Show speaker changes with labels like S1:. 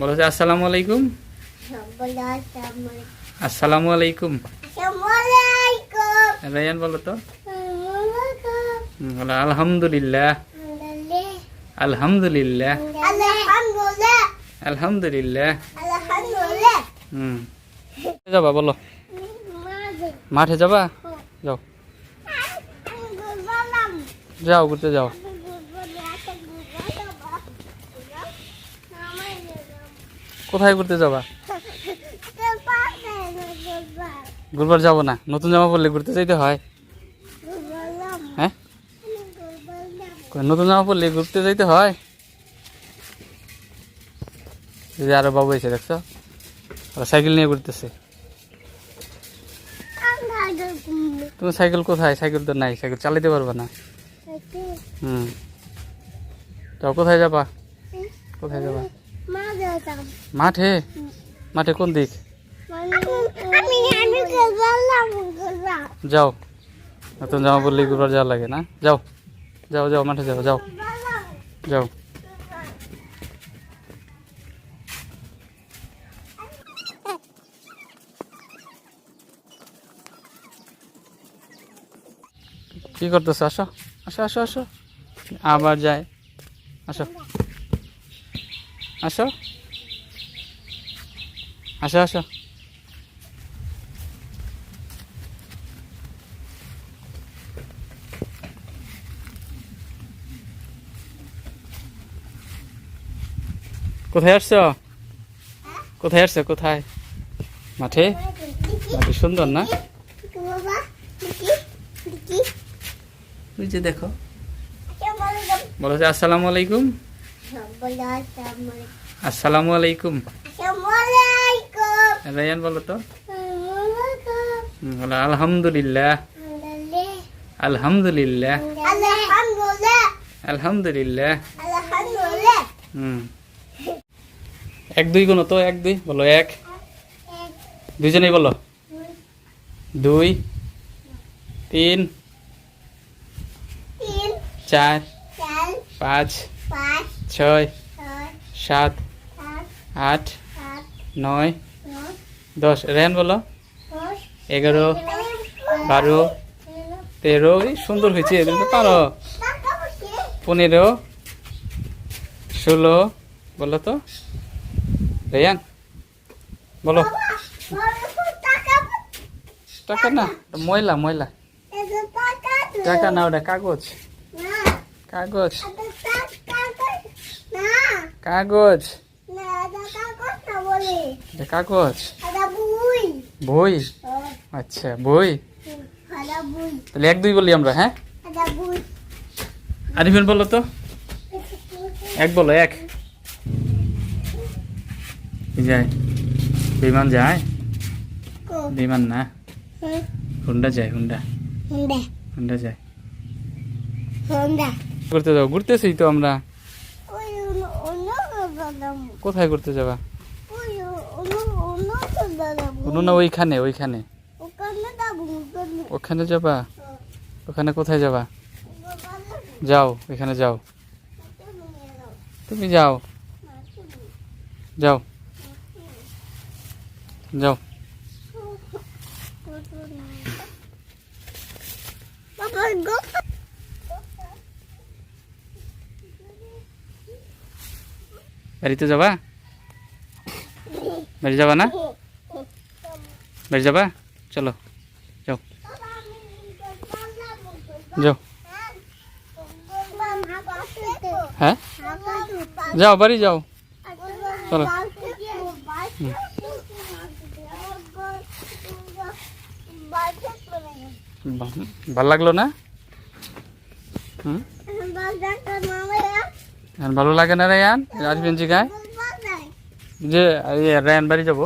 S1: বলো যে আসসালামু আলাইকুম আসসালামু আলাইকুম রায়ান বলো তো বলো আলহামদুলিল্লাহ আলহামদুলিল্লাহ আলহামদুলিল্লাহ হুম যাবা বলো মাঠে যাবা হ্যাঁ। যাও যাও ঘুরতে যাও কোথায় ঘুরতে যাবা গুরবার যাব না নতুন জামা পড়লে ঘুরতে যাইতে হয় হ্যাঁ নতুন জামা পড়লে ঘুরতে যাইতে হয় যদি আরো বাবু এসে দেখছো সাইকেল নিয়ে ঘুরতেছে তুমি সাইকেল কোথায় সাইকেল তো নাই সাইকেল চালাইতে পারবা না হুম তো কোথায় যাবা কোথায় যাবা মাঠে মাঠে কোন দিক যাও নতুন জামা পড়লে ঘুরবার যাওয়া লাগে না যাও যাও যাও মাঠে যাও যাও যাও কি করতেছ আসো আসো আসো আসো আবার যায় আসো আসো আসো আসো কোথায় আসছো কোথায় আসছো কোথায় মাঠে মাঠে সুন্দর না দেখো বলো আসসালামু আলাইকুম আসসালামু আলাইকুম রায়ান বলো তো আলহামদুলিল্লাহ আলহামদুলিল্লাহ আলহামদুলিল্লাহ হুম এক দুই গুণ তো এক দুই বলো এক দুইজনে বলো দুই তিন চার পাঁচ ছয় সাত আট নয় দশ রেহান বলো এগারো বারো তেরো এই সুন্দর হয়েছে এগুলো পারো পনেরো ষোলো বলো তো রেয়ান বলো টাকা না ময়লা ময়লা টাকা না ওটা কাগজ কাগজ কাগজ কাগজ বই হ্যাঁ। আচ্ছা বই তাহলে এক দুই বলি আমরা হ্যাঁ আরিফিন বলো তো এক বলো এক যায় বিমান যায় বিমান না হুন্ডা যায় হুন্ডা হুন্ডা যায় হুন্ডা ঘুরতে যাও ঘুরতেছি তো আমরা কোথায় ঘুরতে যাবা কোনো না ওইখানে ওইখানে ওখানে যাবা হ্যাঁ। ওখানে কোথায় যাবা যাও ওইখানে যাও তুমি যাও যাও যাও বাবা বাড়িতে যাবা বাড়ি যাবা না বাড়ি যাবা চলো যাও যাও হ্যাঁ যাও বাড়ি যাও চলো ভাল লাগলো না হুম ভালো লাগে না রেয়ান আরিফিন জিগায় যে রেয়ান বাড়ি যাবো